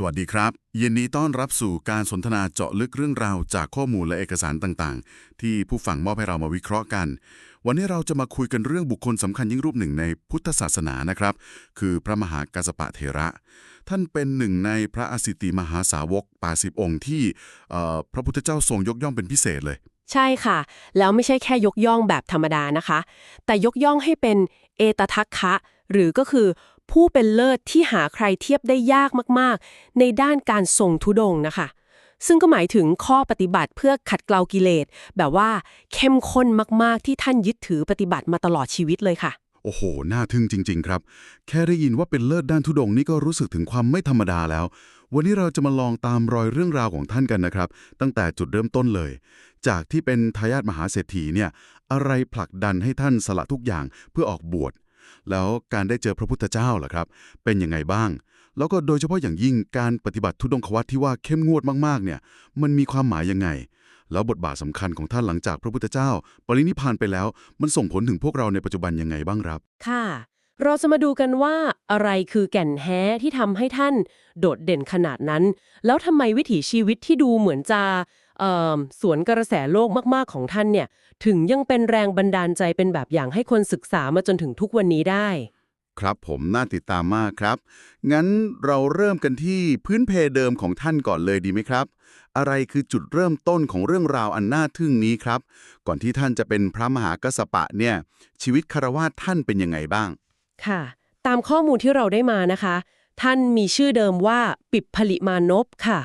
สวัสดีครับยินดีต้อนรับสู่การสนทนาเจาะลึกเรื่องราวจากข้อมูลและเอกสารต่างๆ ที่ผู้ฟังมอบให้เรามาวิเคราะห์กัน วันนี้เราจะมาคุยกันเรื่องบุคคลสำคัญยิ่งรูปหนึ่งในพุทธศาสนานะครับ คือพระมหากัสสปะเถระ ท่านเป็นหนึ่งในพระอสิติมหาสาวก80องค์ที่พระพุทธเจ้าทรงยกย่องเป็นพิเศษเลย ใช่ค่ะ แล้วไม่ใช่แค่ยกย่องแบบธรรมดานะคะ แต่ยกย่องให้เป็นเอตทัคคะ หรือก็คือ ผู้เป็นเลิศที่หาใครเทียบได้ยากมากๆ ในด้านการทรงทุดงนะคะ ซึ่งก็หมายถึงข้อปฏิบัติเพื่อขัดเกลากิเลส แบบว่าเข้มข้นมากๆ ที่ท่านยึดถือปฏิบัติมาตลอดชีวิตเลยค่ะ โอ้โห น่าทึ่งจริง ๆ ครับ แค่ได้ยินว่าเป็นเลิศด้านทุดงนี่ก็รู้สึกถึงความไม่ธรรมดาแล้ว วันนี้เราจะมาลองตามรอยเรื่องราวของท่านกันนะครับ ตั้งแต่จุดเริ่มต้นเลย จากที่เป็นทายาทมหาเศรษฐีเนี่ย อะไรผลักดันให้ท่านสละทุกอย่างเพื่อออกบวช แล้วการได้เจอพระพุทธเจ้าล่ะครับ เป็นยังไงบ้าง แล้วก็โดยเฉพาะอย่างยิ่งการปฏิบัติทุดงควัตที่ว่าเข้มงวดมากๆ เนี่ย มันมีความหมายยังไง แล้วบทบาทสำคัญของท่านหลังจากพระพุทธเจ้า ปรินิพานไปแล้ว มันส่งผลถึงพวกเราในปัจจุบันยังไงบ้างครับ ค่ะ เราจะมาดูกันว่าอะไรคือแก่นแท้ที่ทำให้ท่าน โดดเด่นขนาดนั้น แล้วทำไมวิถีชีวิตที่ดูเหมือนจะ สวนกระแสโลกมากๆของท่านเนี่ยถึงยังเป็นแรงบันดาลใจเป็นแบบอย่างให้คนศึกษามาจนถึงทุกวันนี้ได้ ครับผมน่าติดตามมากครับ งั้นเราเริ่มกันที่พื้นเพเดิมของท่านก่อนเลยดีไหมครับ อะไรคือจุดเริ่มต้นของเรื่องราวอันน่าทึ่งนี้ครับ ก่อนที่ท่านจะเป็นพระมหากัสสปะเนี่ยชีวิตคารวาสท่านเป็นยังไงบ้าง ค่ะ ตามข้อมูลที่เราได้มานะคะ ท่านมีชื่อเดิมว่าปิบผลิมานพค่ะ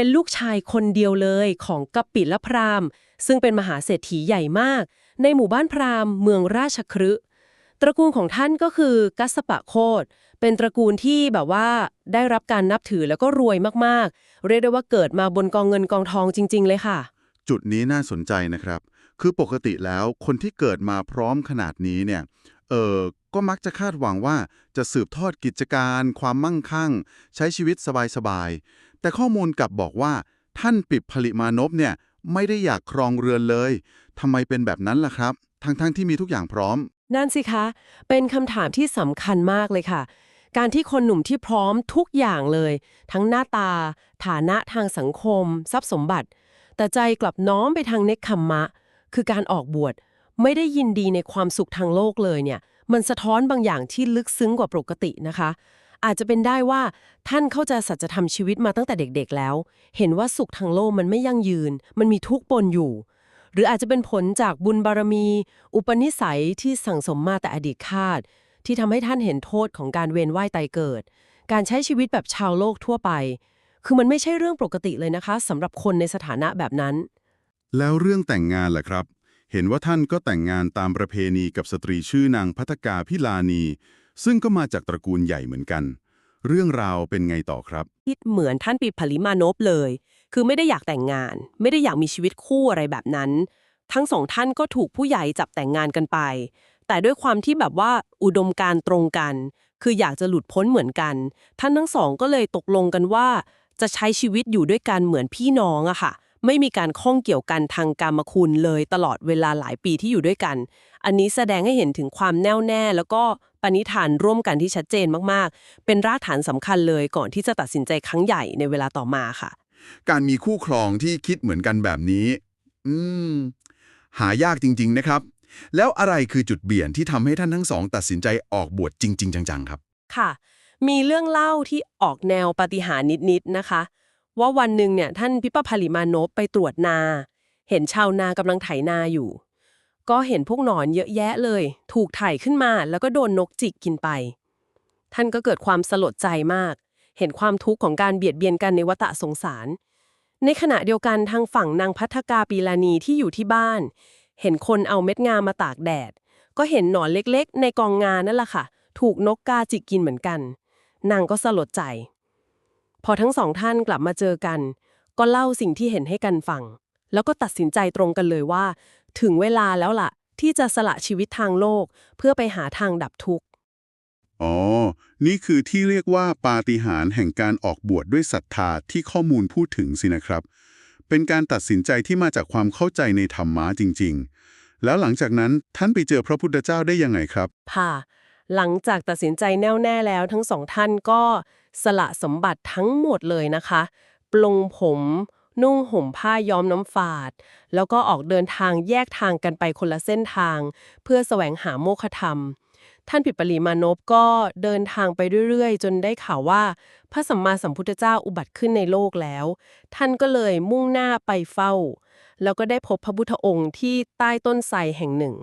เป็นลูกชายคนเดียวเลยของกัปปิลพราหมณ์ ซึ่งเป็นมหาเศรษฐีใหญ่มาก ในหมู่บ้านพราหมณ์เมืองราชคฤห์ตระกูลของท่านก็คือกัสสปะโคดเป็นตระกูลที่แบบว่าได้รับการนับถือแล้วก็รวยมากๆ เรียกได้ว่าเกิดมาบนกองเงินกองทองจริง ๆ เลยค่ะ จุดนี้น่าสนใจนะครับ คือปกติแล้วคนที่เกิดมาพร้อมขนาดนี้เนี่ย เออก็มักจะคาดหวังว่าจะสืบทอดกิจการ ความมั่งคั่ง ใช้ชีวิตสบายๆ แต่ข้อมูลกลับบอกว่า ท่านปิบผลิมานพเนี่ยไม่ได้อยากครองเรือนเลย ทำไมเป็นแบบนั้นล่ะครับ ทั้งๆที่มีทุกอย่างพร้อม นั่นสิคะ เป็นคำถามที่สำคัญมากเลยค่ะ การที่คนหนุ่มที่พร้อมทุกอย่างเลย ทั้งหน้าตา ฐานะทางสังคม ทรัพย์สมบัติ แต่ใจกลับน้อมไปทางเนคขมมะ คือการออกบวช ไม่ได้ยินดีในความสุขทางโลกเลยเนี่ย มันสะท้อนบางอย่างที่ลึกซึ้งกว่าปกตินะคะ อาจจะเป็นได้ว่าท่านเข้าใจสัจธรรมชีวิตมาตั้งแต่เด็กๆแล้ว เห็นว่าสุขทางโลกมันไม่ยั่งยืน มันมีทุกข์ปนอยู่ หรืออาจจะเป็นผลจากบุญบารมี อุปนิสัยที่สั่งสมมาแต่อดีตชาติที่ทำให้ท่านเห็นโทษของการเวียนว่ายตายเกิด การใช้ชีวิตแบบชาวโลกทั่วไป คือมันไม่ใช่เรื่องปกติเลยนะคะสำหรับคนในสถานะแบบนั้น แล้วเรื่องแต่งงานล่ะครับ เห็นว่าท่านก็แต่งงานตามประเพณีกับสตรีชื่อนางพัฒกาพิลานี ซึ่งก็มาจากตระกูลใหญ่เหมือนกัน เรื่องราวเป็นไงต่อครับ คิดเหมือนท่านปิผลิมานพเลย คือไม่ได้อยากแต่งงาน ไม่ได้อยากมีชีวิตคู่อะไรแบบนั้น ทั้งสองท่านก็ถูกผู้ใหญ่จับแต่งงานกันไป แต่ด้วยความที่แบบว่าอุดมการตรงกัน คืออยากจะหลุดพ้นเหมือนกัน ท่านทั้งสองก็เลยตกลงกันว่า จะใช้ชีวิตอยู่ด้วยกันเหมือนพี่น้องอะค่ะ ไม่มีการข้องเกี่ยวกันทางกรรมคุณเลยตลอดเวลาหลายปีที่อยู่ด้วยกัน อันนี้แสดงให้เห็นถึงความแน่วแน่ แล้วก็ปณิธานร่วมกันที่ชัดเจนมากๆ เป็นรากฐานสำคัญเลยก่อนที่จะตัดสินใจครั้งใหญ่ในเวลาต่อมาค่ะ การมีคู่ครองที่คิดเหมือนกันแบบนี้ อืม หายากจริง ๆ นะครับ แล้วอะไรคือจุดเปลี่ยนที่ทำให้ท่านทั้งสอง ตัดสินใจออกบวชจริง ๆ จัง ๆ ครับ ค่ะ มีเรื่องเล่าที่ออกแนวปาฏิหาริย์นิดๆนะคะ ว่าวันหนึ่งเนี่ยท่านพิปพลิมานพไปตรวจนา เห็นชาวนากำลังไถนาอยู่ ก็เห็นพวกหนอนเยอะแยะเลย ถูกไถขึ้นมาแล้วก็โดนนกจิกกินไป ท่านก็เกิดความสลดใจมาก เห็นความทุกข์ของการเบียดเบียนกันในวัฏสงสาร ในขณะเดียวกันทางฝั่งนางพัฒกาปีลานีที่อยู่ที่บ้าน เห็นคนเอาเม็ดงามาตากแดด ก็เห็นหนอนเล็กๆ ในกองงานั่นแหละค่ะ ถูกนกกาจิกกินเหมือนกัน นางก็สลดใจ พอทั้งสองท่านกลับมาเจอกัน ก็เล่าสิ่งที่เห็นให้กันฟัง แล้วก็ตัดสินใจตรงกันเลยว่า ถึงเวลาแล้วล่ะ ที่จะสละชีวิตทางโลก เพื่อไปหาทางดับทุกข์ อ๋อ นี่คือที่เรียกว่าปาฏิหาริย์แห่งการออกบวชดด้วยศรัทธาที่ข้อมูลพูดถึงสินะครับ เป็นการตัดสินใจที่มาจากความเข้าใจในธรรมะจริง ๆ แล้วหลังจากนั้นท่านไปเจอพระพุทธเจ้าได้ยังไงครับ ค่ะ หลังจากตัดสินใจแน่วแน่แล้วทั้งสองท่านก็สละสมบัติทั้งหมดเลยนะคะ ปลงผม นุ่งห่มผ้าย้อมน้ำฝาด แล้วก็ออกเดินทางแยกทางกันไปคนละเส้นทาง เพื่อแสวงหาโมฆะธรรม ท่านปิดปลีมานพก็เดินทางไปเรื่อยๆ จนได้ข่าวว่า พระสัมมาสัมพุทธเจ้าอุบัติขึ้นในโลกแล้ว ท่านก็เลยมุ่งหน้าไปเฝ้า แล้วก็ได้พบพระพุทธองค์ที่ใต้ต้นไทรแห่งหนึ่ง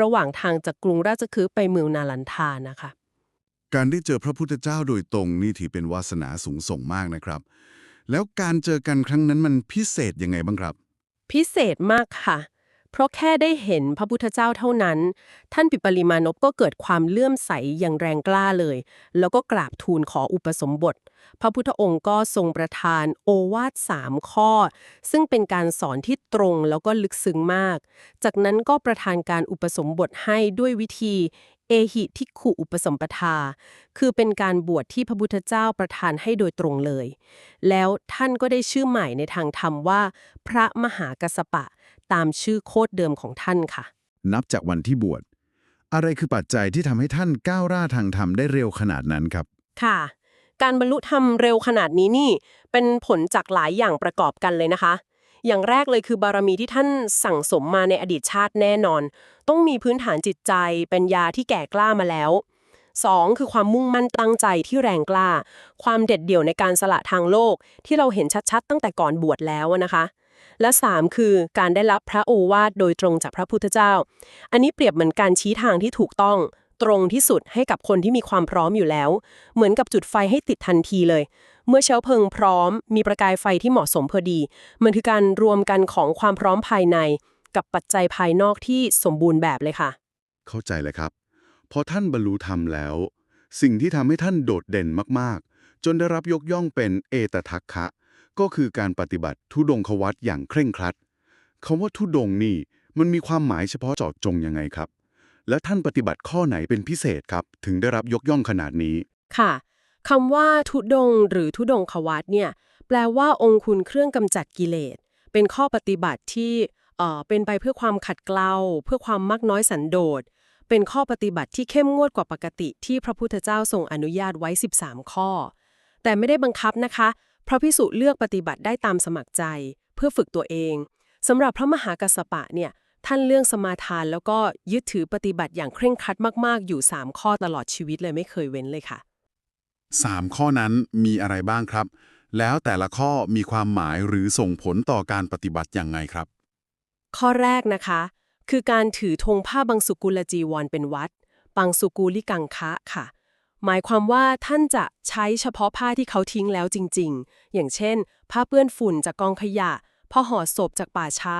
ระหว่างทางจากกรุงราชคฤห์ไปเมืองนาลันทานะคะ การได้เจอพระพุทธเจ้าโดยตรงนี่ถือเป็นวาสนาสูงส่งมากนะครับ แล้วการเจอกันครั้งนั้นมันพิเศษยังไงบ้างครับ พิเศษมากค่ะ เพราะแค่ได้เห็นพระพุทธเจ้าเท่านั้น ท่านปิปลิมานพก็เกิดความเลื่อมใสอย่างแรงกล้าเลย แล้วก็กราบทูลขออุปสมบท พระพุทธองค์ก็ทรงประทานโอวาทสามข้อ ซึ่งเป็นการสอนที่ตรงแล้วก็ลึกซึ้งมาก จากนั้นก็ประทานการอุปสมบทให้ด้วยวิธีเอหิทิกขุอุปสมปทา คือเป็นการบวชที่พระพุทธเจ้าประทานให้โดยตรงเลย แล้วท่านก็ได้ชื่อใหม่ในทางธรรมว่า พระมหากัสสปะ ตามชื่อโคดเดิมของท่านค่ะ นับจากวันที่บวช อะไรคือปัจจัยที่ทำให้ท่านก้าวร่าทางธรรมได้เร็วขนาดนั้นครับ ค่ะ การบรรลุธรรมเร็วขนาดนี้นี่ เป็นผลจากหลายอย่างประกอบกันเลยนะคะ อย่างแรกเลยคือบารมีที่ท่านสั่งสมมาในอดีตชาติแน่นอน ต้องมีพื้นฐานจิตใจเป็นยาที่แก่กล้ามาแล้ว 2. คือความมุ่งมั่นตั้งใจที่แรงกล้า ความเด็ดเดี่ยวในการสละทางโลก ที่เราเห็นชัดๆ ตั้งแต่ก่อนบวชแล้วนะคะ และ 3 คือการได้รับพระโอวาทโดยตรงจากพระพุทธเจ้า อันนี้เปรียบเหมือนการชี้ทางที่ถูกต้อง ตรงที่สุดให้กับคนที่มีความพร้อมอยู่แล้ว เหมือนกับจุดไฟให้ติดทันทีเลย เมื่อเชื้อเพลิงพร้อม มีประกายไฟที่เหมาะสมพอดี มันคือการรวมกันของความพร้อมภายใน กับปัจจัยภายนอกที่สมบูรณ์แบบเลยค่ะ เข้าใจเลยครับพอท่านบรรลุธรรมแล้ว สิ่งที่ทำให้ท่านโดดเด่นมากๆ จนได้รับยกย่องเป็นเอตทัคคะ ก็คือการปฏิบัติทุดงควัตอย่างเคร่งครัดคำว่าทุดงนี่มันมีความหมายเฉพาะเจาะจงยังไงครับ และท่านปฏิบัติข้อไหนเป็นพิเศษครับ ถึงได้รับยกย่องขนาดนี้ ค่ะคำว่าทุดง หรือทุดงควัตเนี่ย แปลว่าองค์คุณเครื่องกำจัดกิเลส เป็นข้อปฏิบัติที่เอ่อเป็นไปเพื่อความขัดเกลาเพื่อความมักน้อยสันโดษ เป็นข้อปฏิบัติที่เข้มงวดกว่าปกติที่พระพุทธเจ้าทรงอนุญาตไว้ 13 ข้อ แต่ไม่ได้บังคับนะคะพระพิสุเลือกปฏิบัติได้ตามสมัครใจ เพื่อฝึกตัวเองสำหรับพระมหากัสสปะเนี่ย ท่านเรื่องสมาทานแล้วก็ยึดถือปฏิบัติอย่างเคร่งครัดมาก ๆ อยู่ 3 ข้อตลอดชีวิตเลยไม่เคยเว้นเลยค่ะ 3 ข้อนั้นมีอะไรบ้างครับ แล้วแต่ละข้อมีความหมายหรือส่งผลต่อการปฏิบัติอย่างไงครับ ข้อแรกนะคะ คือการถือธงผ้าบังสุกุลจีวรเป็นวัดปังสุกูลิกังคะค่ะ หมายความว่าท่านจะใช้เฉพาะผ้าที่เขาทิ้งแล้วจริง ๆ อย่างเช่น ผ้าเปื้อนฝุ่นจากกองขยะผ้าห่อศพจากป่าช้า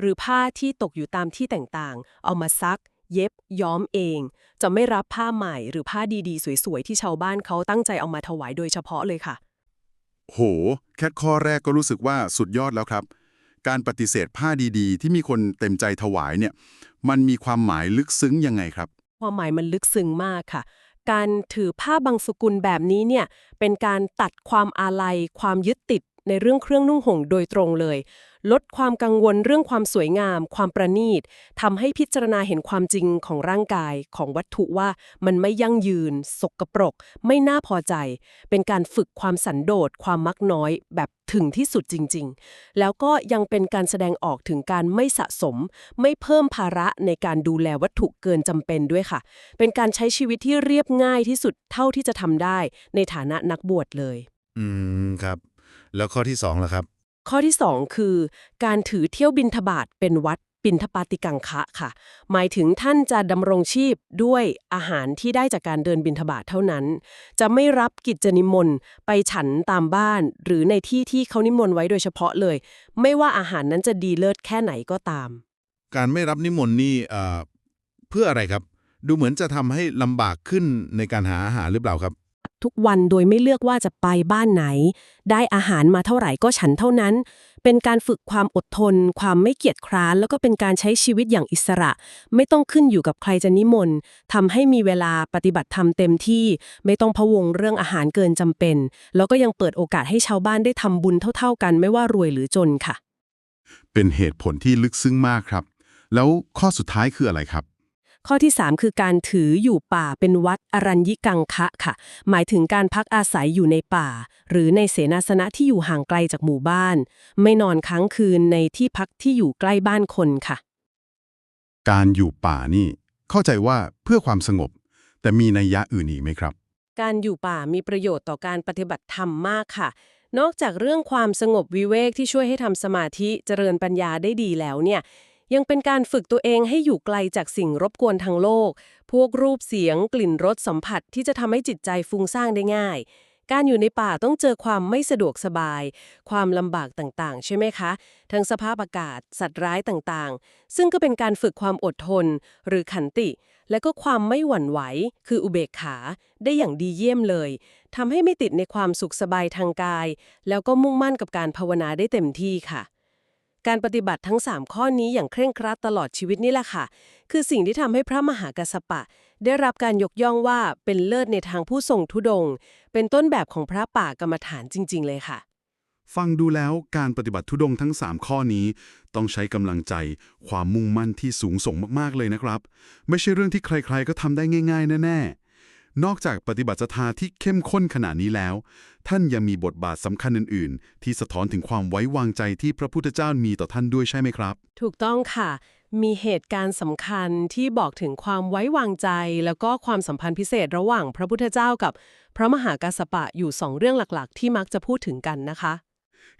หรือผ้าที่ตกอยู่ตามที่ต่างๆ เอามาซัก เย็บ ย้อมเอง จะไม่รับผ้าใหม่หรือผ้าดีๆ สวยๆ ที่ชาวบ้านเขาตั้งใจเอามาถวายโดยเฉพาะเลยค่ะ โห แค่ข้อแรกก็รู้สึกว่าสุดยอดแล้วครับ การปฏิเสธผ้าดีๆ ที่มีคนเต็มใจถวายเนี่ย มันมีความหมายลึกซึ้งยังไงครับ ความหมายมันลึกซึ้งมากค่ะการถือผ้าบางสกุลแบบนี้เนี่ยเป็นการตัดความอาลัย ความยึดติด ในเรื่องเครื่องนุ่งห่มโดยตรงเลย ลดความกังวลเรื่องความสวยงาม ความประณีตทำให้พิจารณาเห็นความจริงของร่างกายของวัตถุว่ามันไม่ยั่งยืน สกปรก ไม่น่าพอใจ เป็นการฝึกความสันโดษความมักน้อย แบบถึงที่สุดจริง ๆ แล้วก็ยังเป็นการแสดงออกถึงการไม่สะสม ไม่เพิ่มภาระในการดูแลวัตถุเกินจำเป็นด้วยค่ะ เป็นการใช้ชีวิตที่เรียบง่ายที่สุดเท่าที่จะทำได้ ในฐานะนักบวชเลย อืมครับ แล้วข้อที่สองล่ะครับ ข้อที่ 2 คือ การถือเที่ยวบินทบาทเป็นวัดปินทปาติกังคะค่ะ หมายถึงท่านจะดำรงชีพด้วยอาหารที่ได้จากการเดินบินทบาทเท่านั้น จะไม่รับกิจนิมนต์ไปฉันตามบ้าน หรือในที่ที่เขานิมนต์ไว้โดยเฉพาะเลย ไม่ว่าอาหารนั้นจะดีเลิศแค่ไหนก็ตาม การไม่รับนิมนต์นี่เอ่อเพื่ออะไรครับ ดูเหมือนจะทำให้ลำบากขึ้นในการหาอาหารหรือเปล่าครับ ทุกวันโดยไม่เลือกว่าจะไปบ้านไหน ได้อาหารมาเท่าไหร่ก็ฉันเท่านั้น เป็นการฝึกความอดทน ความไม่เกียจคร้าน แล้วก็เป็นการใช้ชีวิตอย่างอิสระ ไม่ต้องขึ้นอยู่กับใครจะนิมนต์ทำให้มีเวลาปฏิบัติธรรมเต็มที่ ไม่ต้องพะวงเรื่องอาหารเกินจำเป็น แล้วก็ยังเปิดโอกาสให้ชาวบ้านได้ทำบุญเท่า ๆ กันไม่ว่ารวยหรือจนค่ะ เป็นเหตุผลที่ลึกซึ้งมากครับ แล้วข้อสุดท้ายคืออะไรครับ ข้อที่ 3 คือการถืออยู่ป่าเป็นวัดอรัญญิกังคะค่ะ หมายถึงการพักอาศัยอยู่ในป่า หรือในเสนาสนะที่อยู่ห่างไกลจากหมู่บ้าน ไม่นอนค้างคืนในที่พักที่อยู่ใกล้บ้านคนค่ะ การอยู่ป่านี่ เข้าใจว่าเพื่อความสงบ แต่มีนัยยะอื่นอีกไหมครับ การอยู่ป่ามีประโยชน์ต่อการปฏิบัติธรรมมากค่ะนอกจากเรื่องความสงบวิเวกที่ช่วยให้ทำสมาธิเจริญปัญญาได้ดีแล้วเนี่ย ยังเป็นการฝึกตัวเองให้อยู่ไกลจากสิ่งรบกวนทางโลก พวกรูปเสียง กลิ่นรสสัมผัสที่จะทำให้จิตใจฟุ้งซ่านได้ง่าย การอยู่ในป่าต้องเจอความไม่สะดวกสบาย ความลำบากต่างๆ ใช่ไหมคะ ทั้งสภาพอากาศ สัตว์ร้ายต่างๆ ซึ่งก็เป็นการฝึกความอดทน หรือขันติ และก็ความไม่หวั่นไหว คืออุเบกขา ได้อย่างดีเยี่ยมเลยทำให้ไม่ติดในความสุขสบายทางกาย แล้วก็มุ่งมั่นกับการภาวนาได้เต็มที่ค่ะ การปฏิบัติทั้ง 3 ข้อนี้อย่างเคร่งครัดตลอดชีวิตนี่แหละค่ะ คือสิ่งที่ทำให้พระมหากัสสปะ ได้รับการยกย่องว่าเป็นเลิศในทางผู้ทรงทุดง เป็นต้นแบบของพระป่ากรรมฐานจริง ๆ เลยค่ะ ฟังดูแล้วการปฏิบัติทุดงทั้ง 3 ข้อนี้ ต้องใช้กำลังใจ ความมุ่งมั่นที่สูงส่งมากๆเลยนะครับ ไม่ใช่เรื่องที่ใคร ๆ ก็ทำได้ง่าย ๆ แน่ๆ นอกจากปฏิบัติศรัทธาที่เข้มข้นขนาดนี้แล้ว ท่านยังมีบทบาทสำคัญอื่น ๆ ที่สะท้อนถึงความไว้วางใจที่พระพุทธเจ้ามีต่อท่านด้วยใช่ไหมครับ ถูกต้องค่ะ มีเหตุการณ์สำคัญที่บอกถึงความไว้วางใจ แล้วก็ความสัมพันธ์พิเศษระหว่างพระพุทธเจ้ากับพระมหากัสสปะอยู่สองเรื่องหลัก ๆ ที่มักจะพูดถึงกันนะคะ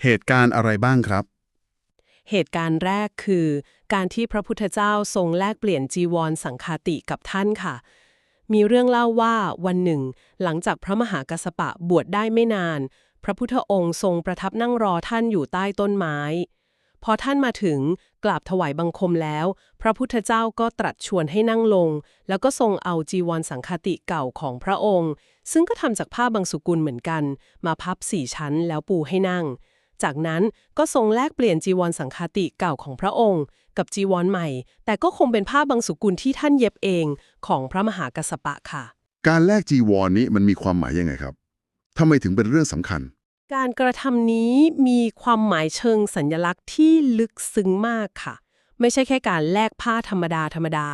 เหตุการณ์อะไรบ้างครับเหตุการณ์แรกคือ การที่พระพุทธเจ้าทรงแลกเปลี่ยนจีวรสังฆาติกับท่านค่ะ มีเรื่องเล่าว่าวันหนึ่ง หลังจากพระมหากัสปะบวชได้ไม่นาน พระพุทธองค์ทรงประทับนั่งรอท่านอยู่ใต้ต้นไม้ พอท่านมาถึงกราบถวายบังคมแล้ว พระพุทธเจ้าก็ตรัสชวนให้นั่งลง แล้วก็ทรงเอาจีวรสังฆติเก่าของพระองค์ ซึ่งก็ทำจากผ้าบางสุกุลเหมือนกัน มาพับสี่ชั้นแล้วปูให้นั่ง จากนั้นก็ทรงแลกเปลี่ยนจีวรสังฆติเก่าของพระองค์ กับจีวรใหม่ แต่ก็คงเป็นผ้าบางสุกุลที่ท่านเย็บเองของพระมหากัสสปะค่ะ การแลกจีวรนี้มันมีความหมายยังไงครับทำไมถึงเป็นเรื่องสำคัญ การกระทำนี้มีความหมายเชิงสัญลักษณ์ที่ลึกซึ้งมากค่ะ ไม่ใช่แค่การแลกผ้าธรรมดาธรรมดา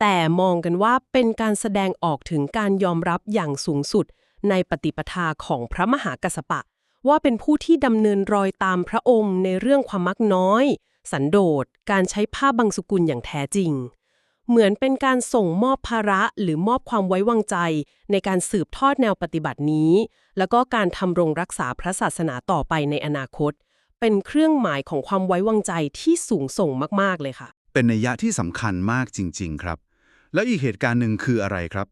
แต่มองกันว่าเป็นการแสดงออกถึงการยอมรับอย่างสูงสุด ในปฏิปทาของพระมหากัสสปะ ว่าเป็นผู้ที่ดำเนินรอยตามพระองค์ในเรื่องความมักน้อย สันโดษ การใช้ผ้าบางสุกุลอย่างแท้จริง เหมือนเป็นการส่งมอบภาระหรือมอบความไว้วางใจ ในการสืบทอดแนวปฏิบัตินี้ แล้วก็การทำรงรักษาพระศาสนาต่อไปในอนาคต เป็นเครื่องหมายของความไว้วางใจที่สูงส่งมาก ๆ เลยค่ะ เป็นนัยยะที่สำคัญมากจริง ๆ ครับ แล้วอีกเหตุการณ์หนึ่งคืออะไรครับ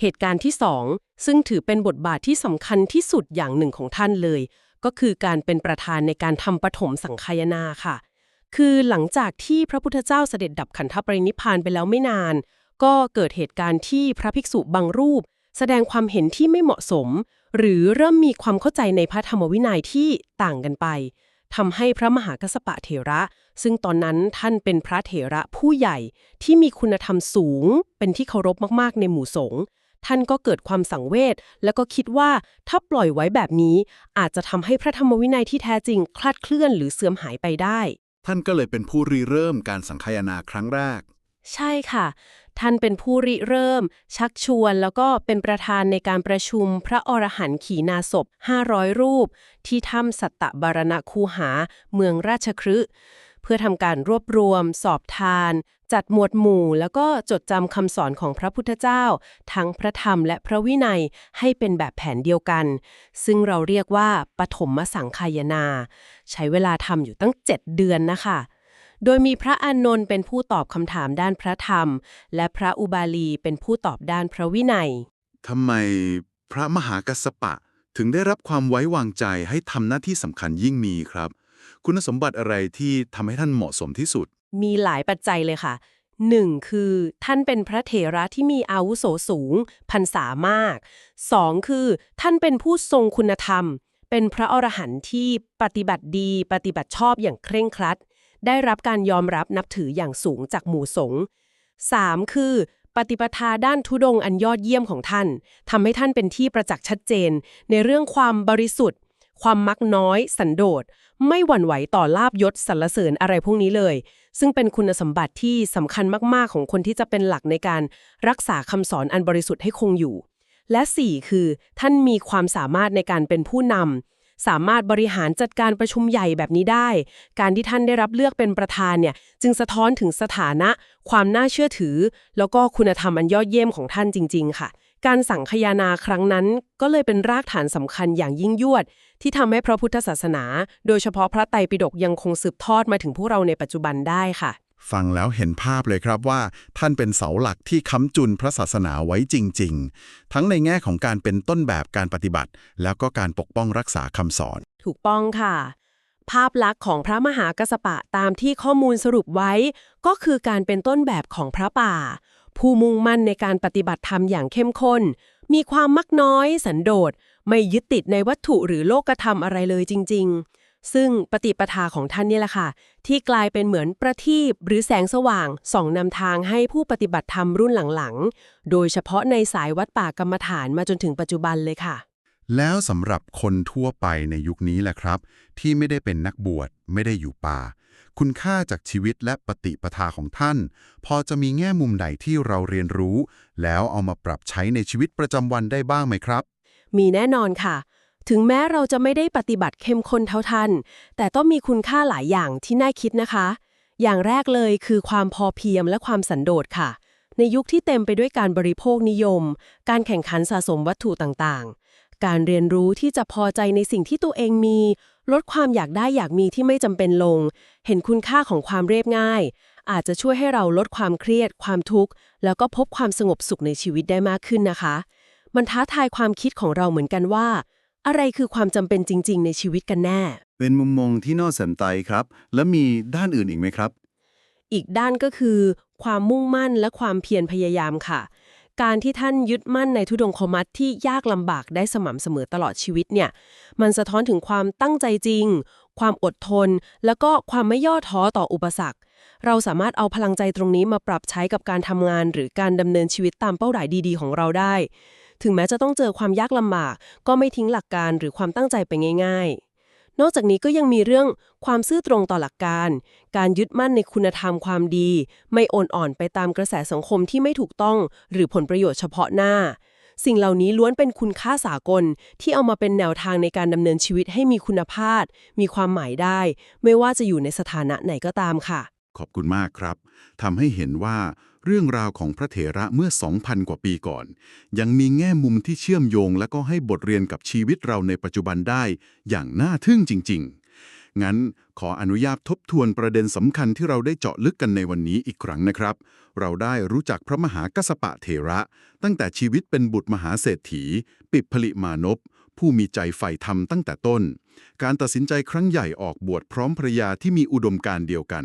เหตุการณ์ที่สองซึ่งถือเป็นบทบาทที่สำคัญที่สุดอย่างหนึ่งของท่านเลย ก็คือการเป็นประธานในการทำปฐมสังคายนาค่ะ คือหลังจากที่พระพุทธเจ้าเสด็จดับขันธปรินิพพานไปแล้วไม่นาน ก็เกิดเหตุการณ์ที่พระภิกษุบางรูป แสดงความเห็นที่ไม่เหมาะสม หรือเริ่มมีความเข้าใจในพระธรรมวินัยที่ต่างกันไปทำให้พระมหากัสสปะเถระ ซึ่งตอนนั้นท่านเป็นพระเถระผู้ใหญ่ที่มีคุณธรรมสูง เป็นที่เคารพมากๆในหมู่สงฆ์ท่านก็เกิดความสังเวชแล้วก็คิดว่าถ้าปล่อยไว้แบบนี้ อาจจะทำให้พระธรรมวินัยที่แท้จริงคลาดเคลื่อนหรือเสื่อมหายไปได้ ท่านก็เลยเป็นผู้ริเริ่มการสังคายนาครั้งแรก ใช่ค่ะ ท่านเป็นผู้ริเริ่ม ชักชวน แล้วก็เป็นประธานในการประชุมพระอรหันต์ขีนาศพ 500 รูป ที่ถ้ำสัตตบารณคูหา เมืองราชครื พื่อทำการรวบรวม สอบทาน จัดหมวดหมู่ แล้วก็จดจำคำสอนของพระพุทธเจ้า ทั้งพระธรรมและพระวินัยให้เป็นแบบแผนเดียวกัน ซึ่งเราเรียกว่าปฐมสังคายนา ใช้เวลาทำอยู่ตั้ง 7 เดือนนะคะโดยมีพระอานนท์เป็นผู้ตอบคำถามด้านพระธรรม และพระอุบาลีเป็นผู้ตอบด้านพระวินัยทำไมพระมหากัสสปะถึงได้รับความไว้วางใจให้ทำหน้าที่สำคัญยิ่งนี้ครับ คุณสมบัติอะไรที่ทำให้ท่านเหมาะสมที่สุด มีหลายปัจจัยเลยค่ะหนึ่งคือท่านเป็นพระเถระที่มีอาวุโสสูงพรรษามากสองคือท่านเป็นผู้ทรงคุณธรรม เป็นพระอรหันต์ที่ปฏิบัติดีปฏิบัติชอบอย่างเคร่งครัด ได้รับการยอมรับนับถืออย่างสูงจากหมู่สงฆ์สามคือ ปฏิปทาด้านทุดงค์อันยอดเยี่ยมของท่านทำให้ท่านเป็นที่ประจักษ์ชัดเจน ในเรื่องความบริสุทธิ์ ความมักน้อย สันโดษ ไม่หวั่นไหวต่อลาบยศสรรเสริญอะไรพวกนี้เลย ซึ่งเป็นคุณสมบัติที่สำคัญมากๆของคนที่จะเป็นหลักในการรักษาคำสอนอันบริสุทธิ์ให้คงอยู่ และ 4 คือ ท่านมีความสามารถในการเป็นผู้นำสามารถบริหารจัดการประชุมใหญ่แบบนี้ได้ การที่ท่านได้รับเลือกเป็นประธานเนี่ยจึงสะท้อนถึงสถานะ ความน่าเชื่อถือ แล้วก็คุณธรรมอันยอดเยี่ยมของท่านจริง ๆ ค่ะ การสั่งคยานาครั้งนั้นก็เลยเป็นรากฐานสำคัญอย่างยิ่งยวด ที่ทำให้พระพุทธศาสนา โดยเฉพาะพระไตรปิฎกยังคงสืบทอดมาถึงพวกเราในปัจจุบันได้ค่ะ ฟังแล้วเห็นภาพเลยครับว่า ท่านเป็นเสาหลักที่ค้ำจุนพระศาสนาไว้จริง ๆ ทั้งในแง่ของการเป็นต้นแบบการปฏิบัติ แล้วก็การปกป้องรักษาคำสอน ถูกต้องค่ะ ภาพลักษณ์ของพระมหากัสสปะตามที่ข้อมูลสรุปไว้ ก็คือการเป็นต้นแบบของพระป่า ผู้มุ่งมั่นในการปฏิบัติธรรมอย่างเข้มข้น มีความมักน้อย สันโดษ ไม่ยึดติดในวัตถุหรือโลกธรรมอะไรเลยจริง ๆ ซึ่งปฏิปทาของท่านนี่แหละค่ะ ที่กลายเป็นเหมือนประทีปหรือแสงสว่างส่องนำทางให้ผู้ปฏิบัติธรรมรุ่นหลังๆ โดยเฉพาะในสายวัดป่ากรรมฐานมาจนถึงปัจจุบันเลยค่ะ แล้วสำหรับคนทั่วไปในยุคนี้แหละครับ ที่ไม่ได้เป็นนักบวชไม่ได้อยู่ป่า คุณค่าจากชีวิตและปฏิปทาของท่าน พอจะมีแง่มุมไหนที่เราเรียนรู้ แล้วเอามาปรับใช้ในชีวิตประจำวันได้บ้างไหมครับ มีแน่นอนค่ะ ถึงแม้เราจะไม่ได้ปฏิบัติเข้มข้นเท่าท่าน แต่ต้องมีคุณค่าหลายอย่างที่น่าคิดนะคะ อย่างแรกเลยคือความพอเพียงและความสันโดษค่ะ ในยุคที่เต็มไปด้วยการบริโภคนิยม การแข่งขันสะสมวัตถุต่างๆ การเรียนรู้ที่จะพอใจในสิ่งที่ตัวเองมี ลดความอยากได้อยากมีที่ไม่จำเป็นลง เห็นคุณค่าของความเรียบง่าย อาจจะช่วยให้เราลดความเครียด ความทุกข์ แล้วก็พบความสงบสุขในชีวิตได้มากขึ้นนะคะ มันท้าทายความคิดของเราเหมือนกันว่า อะไรคือความจำเป็นจริง ๆ ในชีวิตกันแน่ เป็นมุมมองที่น่าสนใจครับ แล้วมีด้านอื่นอีกไหมครับ อีกด้านก็คือ ความมุ่งมั่นและความเพียรพยายามค่ะ การที่ท่านยึดมั่นในทุดงคมัตที่ยากลำบากได้สม่ำเสมอตลอดชีวิตเนี่ย มันสะท้อนถึงความตั้งใจจริง ความอดทน แล้วก็ความไม่ย่อท้อต่ออุปสรรค เราสามารถเอาพลังใจตรงนี้มาปรับใช้กับการทำงาน หรือการดำเนินชีวิตตามเป้าหมายดีๆ ของเราได้ ถึงแม้จะต้องเจอความยากลำบาก ก็ไม่ทิ้งหลักการหรือความตั้งใจไปง่าย ๆ นอกจากนี้ก็ยังมีเรื่องความซื่อตรงต่อหลักการ การยึดมั่นในคุณธรรมความดี ไม่โอนอ่อนไปตามกระแสสังคมที่ไม่ถูกต้อง หรือผลประโยชน์เฉพาะหน้า สิ่งเหล่านี้ล้วนเป็นคุณค่าสากล ที่เอามาเป็นแนวทางในการดำเนินชีวิตให้มีคุณภาพ มีความหมายได้ ไม่ว่าจะอยู่ในสถานะไหนก็ตามค่ะ ขอบคุณมากครับทำให้เห็นว่า เรื่องราวของพระเถระเมื่อ 2,000 กว่าปีก่อน ยังมีแง่มุมที่เชื่อมโยงและก็ให้บทเรียนกับชีวิตเราในปัจจุบันได้ อย่างน่าทึ่งจริง ๆ งั้นขออนุญาตทบทวนประเด็นสำคัญที่เราได้เจาะลึกกันในวันนี้อีกครั้งนะครับ เราได้รู้จักพระมหากัสปะเถระ ตั้งแต่ชีวิตเป็นบุตรมหาเศรษฐี ปิดผลิมานพ ผู้มีใจใฝ่ธรรมตั้งแต่ต้น การตัดสินใจครั้งใหญ่ออกบวชพร้อมภรยาที่มีอุดมการเดียวกัน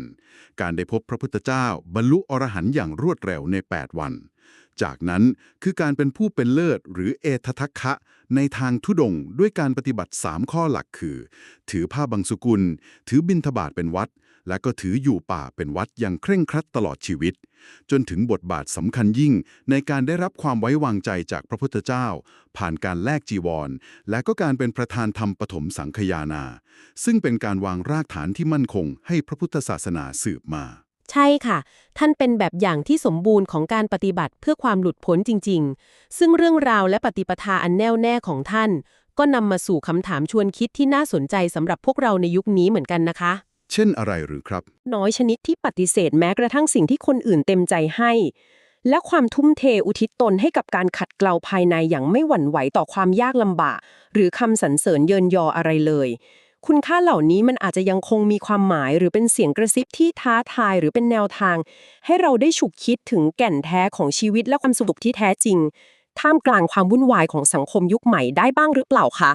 การได้พบพระพุทธเจ้า บรรลุอรหันต์อย่างรวดเร็วใน 8 วัน จากนั้นคือการเป็นผู้เป็นเลิศหรือเอททัคคะ ในทางทุดงค์ด้วยการปฏิบัติ 3 ข้อหลักคือ ถือผ้าบังสุกุล ถือบิณฑบาตเป็นวัด และก็ถืออยู่ป่าเป็นวัดอย่างเคร่งครัดตลอดชีวิต จนถึงบทบาทสำคัญยิ่งในการได้รับความไว้วางใจจากพระพุทธเจ้า ผ่านการแลกจีวร และก็การเป็นประธานธรรมปฐมสังคยานา ซึ่งเป็นการวางรากฐานที่มั่นคงให้พระพุทธศาสนาสืบมาใช่ค่ะ ท่านเป็นแบบอย่างที่สมบูรณ์ของการปฏิบัติเพื่อความหลุดพ้นจริง ๆ ซึ่งเรื่องราวและปฏิปทาอันแน่วแน่ของท่าน ก็นำมาสู่คำถามชวนคิดที่น่าสนใจสำหรับพวกเราในยุคนี้เหมือนกันนะคะ เช่นอะไรหรือครับ น้อยชนิดที่ปฏิเสธแม้กระทั่งสิ่งที่คนอื่นเต็มใจให้ และความทุ่มเทอุทิศตนให้กับการขัดเกลาภายในอย่างไม่หวั่นไหวต่อความยากลำบาก หรือคำสรรเสริญเยินยออะไรเลย คุณค่าเหล่านี้มันอาจจะยังคงมีความหมาย หรือเป็นเสียงกระซิบที่ท้าทายหรือเป็นแนวทาง ให้เราได้ฉุกคิดถึงแก่นแท้ของชีวิตและความสุขที่แท้จริง ท่ามกลางความวุ่นวายของสังคมยุคใหม่ได้บ้างหรือเปล่าคะ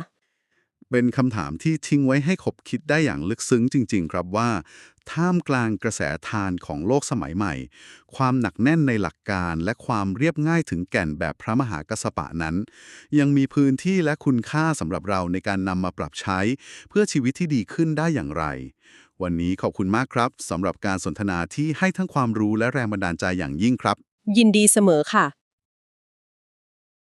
เป็นคำถามที่ทิ้งไว้ให้ขบคิดได้อย่างลึกซึ้งจริง ๆ ครับว่า ท่ามกลางกระแสทานของโลกสมัยใหม่ ความหนักแน่นในหลักการและความเรียบง่ายถึงแก่นแบบพระมหากัสสปะนั้น ยังมีพื้นที่และคุณค่าสำหรับเราในการนำมาปรับใช้ เพื่อชีวิตที่ดีขึ้นได้อย่างไร วันนี้ขอบคุณมากครับสำหรับการสนทนาที่ให้ทั้งความรู้และแรงบันดาลใจอย่างยิ่งครับ ยินดีเสมอค่ะ